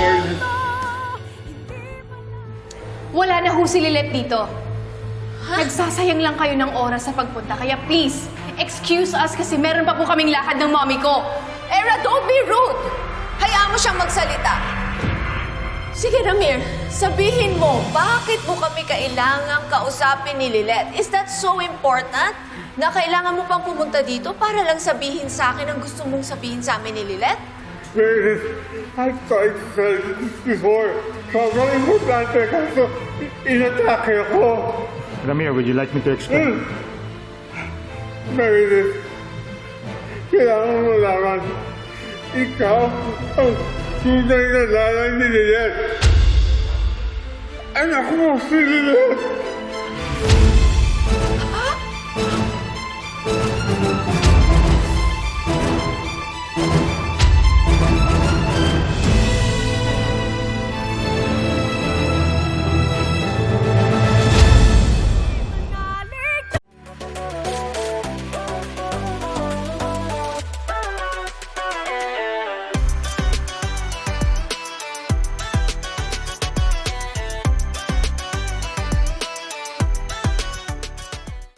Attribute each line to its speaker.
Speaker 1: Meredith.
Speaker 2: Wala na ho si Lilet dito. Nagsasayang lang kayo ng oras sa pagpunta. Kaya please, excuse us kasi meron pa po kaming lakad ng mommy ko.
Speaker 3: Era, don't be rude! Hayaan mo siyang magsalita. Sige, Ramir, sabihin mo, bakit mo kami kailangang kausapin ni Lilet? Is that so important? Na kailangan mo pang pumunta dito para lang sabihin sa akin ang gusto mong sabihin sa amin ni Lilet?
Speaker 1: Tell you this before. Sobrang importante kaso inatake ako.
Speaker 4: Ramir, would you like me to explain?
Speaker 1: Meredith, kailangan mo malaman. Ikaw ang tunay na lalay ni Lilith. Anak mo si Lilith.